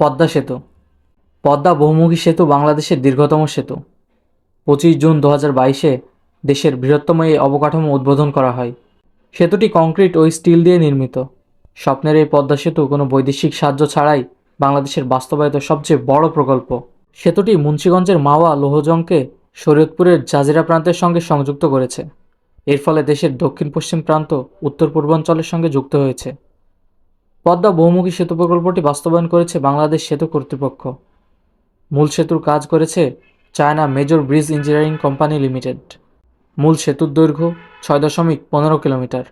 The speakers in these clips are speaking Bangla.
পদ্মা সেতু। পদ্মা বহুমুখী সেতু বাংলাদেশের দীর্ঘতম সেতু। পঁচিশ জুন দু হাজার বাইশে দেশের বৃহত্তম এই অবকাঠামো উদ্বোধন করা হয়। সেতুটি কংক্রিট ও স্টিল দিয়ে নির্মিত। স্বপ্নের এই পদ্মা সেতু কোনো বৈদেশিক সাহায্য ছাড়াই বাংলাদেশের বাস্তবায়িত সবচেয়ে বড় প্রকল্প। সেতুটি মুন্সীগঞ্জের মাওয়া লোহজংকে শরীয়তপুরের জাজিরা প্রান্তের সঙ্গে সংযুক্ত করেছে। এর ফলে দেশের দক্ষিণ পশ্চিম প্রান্ত উত্তর পূর্বাঞ্চলের সঙ্গে যুক্ত হয়েছে। পদ্মা বহুমুখী সেতু প্রকল্পটি বাস্তবায়ন করেছে বাংলাদেশ সেতু কর্তৃপক্ষ। মূল সেতুর কাজ করেছে China major bridge engineering company limited. মূল সেতুর দৈর্ঘ্য ছয় দশমিক পনেরো কিলোমিটার।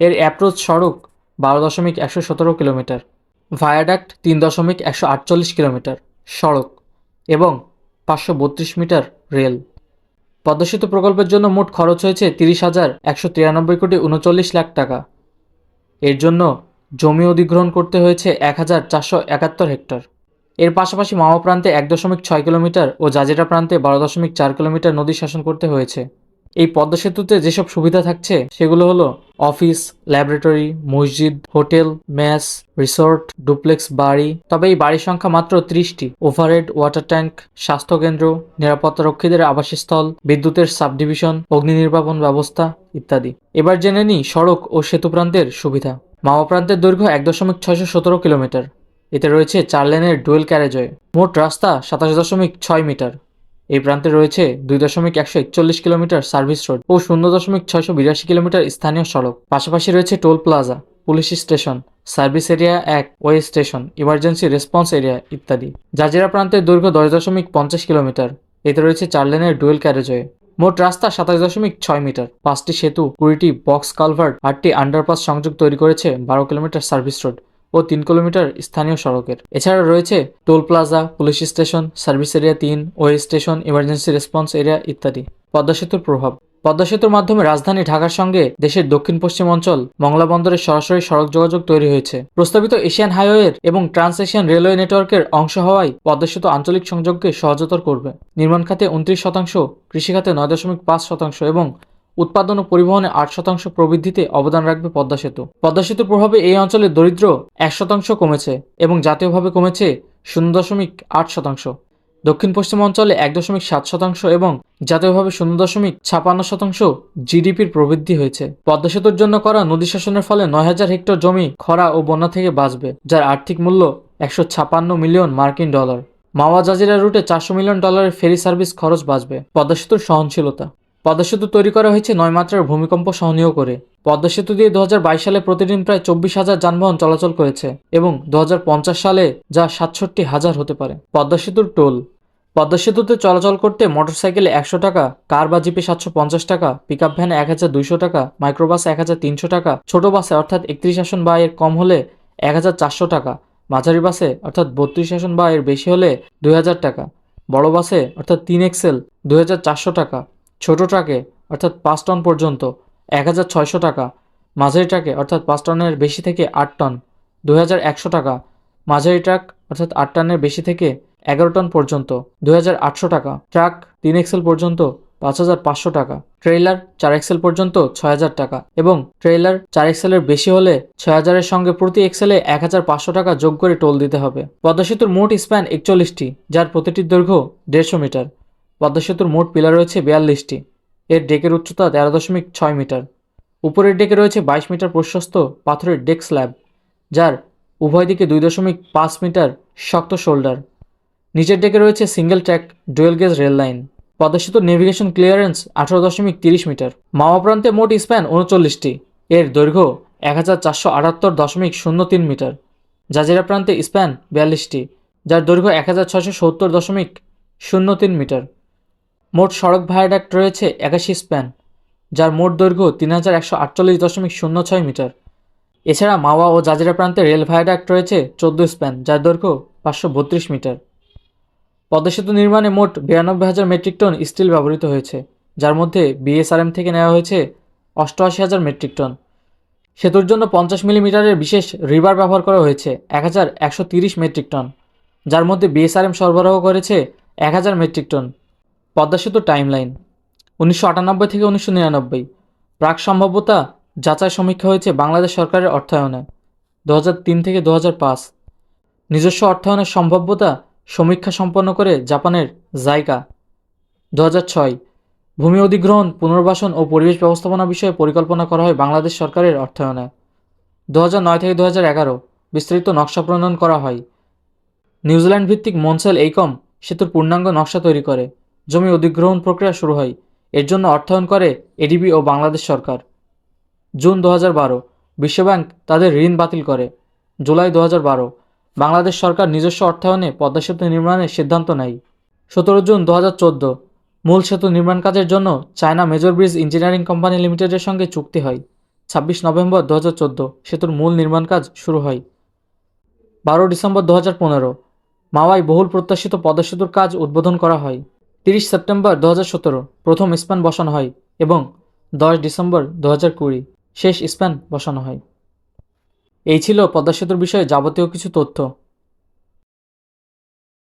এর অ্যাপ্রোচ সড়ক বারো দশমিক একশো সতেরো কিলোমিটার। ভায়াডাক্ট তিন দশমিক একশো আটচল্লিশ কিলোমিটার সড়ক এবং পাঁচশো বত্রিশ মিটার রেল। পদ্মা প্রকল্পের জন্য মোট খরচ হয়েছে তিরিশ হাজার একশো তিরানব্বই কোটি উনচল্লিশ লাখ টাকা। এর জন্য জমি অধিগ্রহণ করতে হয়েছে এক হাজার চারশো একাত্তর হেক্টর। এর পাশাপাশি মাওয়া প্রান্তে এক দশমিক ছয় কিলোমিটার ও জাজিরা প্রান্তে বারো দশমিক চার কিলোমিটার নদী শাসন করতে হয়েছে। এই পদ্মা সেতুতে যেসব সুবিধা থাকছে, সেগুলো হলো অফিস, ল্যাবরেটরি, মসজিদ, হোটেল, ম্যাস, রিসোর্ট, ডুপ্লেক্স বাড়ি, তবে এই বাড়ির সংখ্যা মাত্র ত্রিশটি। ওভারহেড, ওয়াটার ট্যাঙ্ক, স্বাস্থ্যকেন্দ্র নিরাপত্তা রক্ষীদের আবাসস্থল, বিদ্যুতের সাবডিভিশন অগ্নি নির্বাপন ব্যবস্থা, ইত্যাদি। এবার জেনে নিই সড়ক ও সেতু প্রান্তের সুবিধা। মাওয়া প্রান্তের দৈর্ঘ্য এক দশমিক ছয়শো সতেরো কিলোমিটার। এতে রয়েছে চার লেনের ডুয়েল ক্যারেজওয়ে মোট রাস্তা সাতাশ দশমিক ছয় মিটার। এই প্রান্তে রয়েছে দুই দশমিক একশো একচল্লিশ কিলোমিটার সার্ভিস রোড ও শূন্য দশমিক ছয়শো বিরাশি কিলোমিটার স্থানীয় সড়ক। পাশাপাশি রয়েছে toll plaza, police station, service area এক, way station, emergency response area ইত্যাদি। জাজিরা প্রান্তের দৈর্ঘ্য দশ দশমিক পঞ্চাশ কিলোমিটার। এতে রয়েছে চার লেনের ডুয়েল ক্যারেজওয়ে মোট রাস্তা সাতাশ দশমিক ছয় মিটার। পাঁচটি সেতু, কুড়িটি বক্স কালভার্ট, আটটি আন্ডারপাস সংযোগ তৈরি করেছে বারো কিলোমিটার সার্ভিস রোড ও তিন কিলোমিটার স্থানীয় সড়কের। এছাড়া রয়েছে toll plaza, police station, service area তিন, way station, emergency response area ইত্যাদি। পদ্মা সেতুর প্রভাব। পদ্মা সেতুর মাধ্যমে রাজধানী ঢাকার সঙ্গে দেশের দক্ষিণ পশ্চিম অঞ্চল, মংলা বন্দরের সরাসরি সড়ক যোগাযোগ তৈরি হয়েছে। প্রস্তাবিত এশিয়ান হাইওয়ের এবং ট্রান্স এশিয়ান রেলওয়ে নেটওয়ার্কের অংশ হওয়ায় পদ্মা সেতু আঞ্চলিক সংযোগকে সহজতর করবে। নির্মাণ খাতে উনত্রিশ শতাংশ, কৃষি খাতে নয় দশমিক পাঁচ শতাংশ এবং উৎপাদন ও পরিবহনে আট শতাংশ প্রবৃদ্ধিতে অবদান রাখবে পদ্মা সেতু। পদ্মা সেতুর প্রভাবে এই অঞ্চলের দরিদ্র এক শতাংশ কমেছে এবং জাতীয়ভাবে কমেছে শূন্য দশমিক আট শতাংশ। দক্ষিণ পশ্চিম অঞ্চলে এক দশমিক সাত শতাংশ এবং জাতীয়ভাবে শূন্য দশমিক ছাপান্ন শতাংশ জিডিপির প্রবৃদ্ধি হয়েছে। পদ্মা সেতুর জন্য করা নদী শাসনের ফলে নয় হাজার হেক্টর জমি, খরা ও বন্যা থেকে বাঁচবে, যার আর্থিক মূল্য একশো ছাপান্ন মিলিয়ন মার্কিন ডলার। মাওয়া জাজিরা রুটে চারশো মিলিয়ন ডলারের ফেরি সার্ভিস খরচ বাঁচবে। পদ্মা সেতুর সহনশীলতা। পদ্মা সেতু তৈরি করা হয়েছে নয় মাত্রার ভূমিকম্প সহনীয় করে। পদ্মা সেতু দিয়ে দু হাজার বাইশ সালে প্রতিদিন প্রায় চব্বিশ হাজার যানবাহন চলাচল করেছে এবং দু হাজার পঞ্চাশ সালে যা সাতষট্টি হাজার হতে পারে। পদ্মা সেতুর টোল পদ্মা সেতুতে চলাচল করতে মোটরসাইকেলে একশো টাকা, কার বা জিপে সাতশো পঞ্চাশ টাকা পিক আপ ভ্যানে এক হাজার দুইশো টাকা, মাইক্রোবাসে এক হাজার তিনশো টাকা, ছোট বাসে অর্থাৎ একত্রিশ আসন বা এর কম হলে এক হাজার চারশো টাকা, মাঝারি বাসে অর্থাৎ বত্রিশ আসন বা এর বেশি হলে দুই হাজার টাকা, বড় বাসে অর্থাৎ তিন এক্সেল দুই হাজার চারশো টাকা, ছোট ট্রাকে অর্থাৎ পাঁচ টন পর্যন্ত এক হাজার ছয়শো টাকা, মাঝারি ট্রাকে অর্থাৎ পাঁচ টনের বেশি থেকে আট টন, দুই হাজার একশো টাকা, মাঝারি ট্রাক অর্থাৎ আট টনের বেশি থেকে এগারো টন পর্যন্ত, দুই হাজার আটশো টাকা। ট্রাক, তিন এক্সেল পর্যন্ত, পাঁচ হাজার পাঁচশো টাকা। ট্রেইলার, চার এক্সেল পর্যন্ত, ছয় হাজার টাকা এবং ট্রেইলার চার এক্সেলের বেশি হলে ছয় হাজারের সঙ্গে প্রতি এক্সেলে এক হাজার পাঁচশো টাকা যোগ করে টোল দিতে হবে। পদ্মা সেতুর মোট স্প্যান একচল্লিশটি, যার প্রতিটির দৈর্ঘ্য দেড়শো মিটার। পদ্মা সেতুর মোট পিলার রয়েছে বিয়াল্লিশটি। এর ডেকের উচ্চতা তেরো দশমিক ছয় মিটার। উপরের ডেকে রয়েছে বাইশ মিটার প্রশস্ত পাথরের ডেক স্ল্যাব, যার উভয় দিকে দুই দশমিক পাঁচ মিটার শক্ত শোল্ডার। নিচের ডেকে রয়েছে single track dual gauge rail line Padma navigation clearance আঠারো দশমিক তিরিশ মিটার, মাওয়া প্রান্তে মোট স্প্যান উনচল্লিশটি, এর দৈর্ঘ্য এক হাজার চারশো আটাত্তর দশমিক শূন্য তিন মিটার, জাজিরা প্রান্তে স্প্যান বিয়াল্লিশটি, যার দৈর্ঘ্য এক হাজার ছশো সত্তর দশমিক শূন্য তিন মিটার। মোট সড়ক ভায়াডাক্ট রয়েছে একাশি স্প্যান যার মোট দৈর্ঘ্য তিন হাজার একশো আটচল্লিশ দশমিক শূন্য ছয় মিটার। এছাড়া মাওয়া ও জাজিরা প্রান্তে রেল ভায়াডাক্ট রয়েছে চোদ্দ স্প্যান যার দৈর্ঘ্য পাঁচশো বত্রিশ মিটার। পদ্মা সেতু নির্মাণে মোট বিরানব্বই হাজার মেট্রিক টন স্টিল ব্যবহৃত হয়েছে, যার মধ্যে বিএসআরএম থেকে নেওয়া হয়েছে অষ্টআশি হাজার মেট্রিক টন। সেতুর জন্য পঞ্চাশ মিলিমিটারের বিশেষ রিভার ব্যবহার করা হয়েছে এক হাজার একশো তিরিশ মেট্রিক টন, যার মধ্যে বিএসআরএম সরবরাহ করেছে এক হাজার মেট্রিক টন। পদ্মা সেতু টাইমলাইন, উনিশশো আটানব্বই থেকে উনিশশো নিরানব্বই। প্রাক সম্ভাব্যতা যাচাই সমীক্ষা হয়েছে বাংলাদেশ সরকারের অর্থায়নে, দু থেকে দু নিজস্ব অর্থায়নের সম্ভাব্যতা সমীক্ষা সম্পন্ন করে জাপানের জায়গা দু ভূমি অধিগ্রহণ, পুনর্বাসন ও পরিবেশ ব্যবস্থাপনা বিষয়ে পরিকল্পনা করা হয় বাংলাদেশ সরকারের অর্থায়নে। দু নয় থেকে দু এগারো, বিস্তারিত নকশা প্রণয়ন করা হয়। নিউজিল্যান্ড ভিত্তিক মনসেল এইকম সেতুর পূর্ণাঙ্গ নকশা তৈরি করে। জমি অধিগ্রহণ প্রক্রিয়া শুরু হয়। এর জন্য অর্থায়ন করে এডিবি ও বাংলাদেশ সরকার। জুন দু বিশ্বব্যাংক তাদের ঋণ বাতিল করে। জুলাই দু বাংলাদেশ সরকার নিজস্ব অর্থায়নে পদ্মা সেতু নির্মাণের সিদ্ধান্ত নেয়। সতেরো জুন দু মূল সেতু নির্মাণ কাজের জন্য China major bridge engineering company লিমিটেডের সঙ্গে চুক্তি হয়। ছাব্বিশ নভেম্বর দু হাজার চোদ্দ, সেতুর মূল নির্মাণ কাজ শুরু হয়। বারো ডিসেম্বর দু হাজার পনেরো মাওয়ায় বহুল প্রত্যাশিত পদ্মা সেতুর কাজ উদ্বোধন করা হয়। তিরিশ সেপ্টেম্বর দু হাজার সতেরো, প্রথম স্প্যান বসানো হয় এবং দশ ডিসেম্বর দু হাজার কুড়ি, শেষ স্প্যান বসানো হয়। এই ছিল পদ্মা সেতুর বিষয়ে যাবতীয় কিছু তথ্য।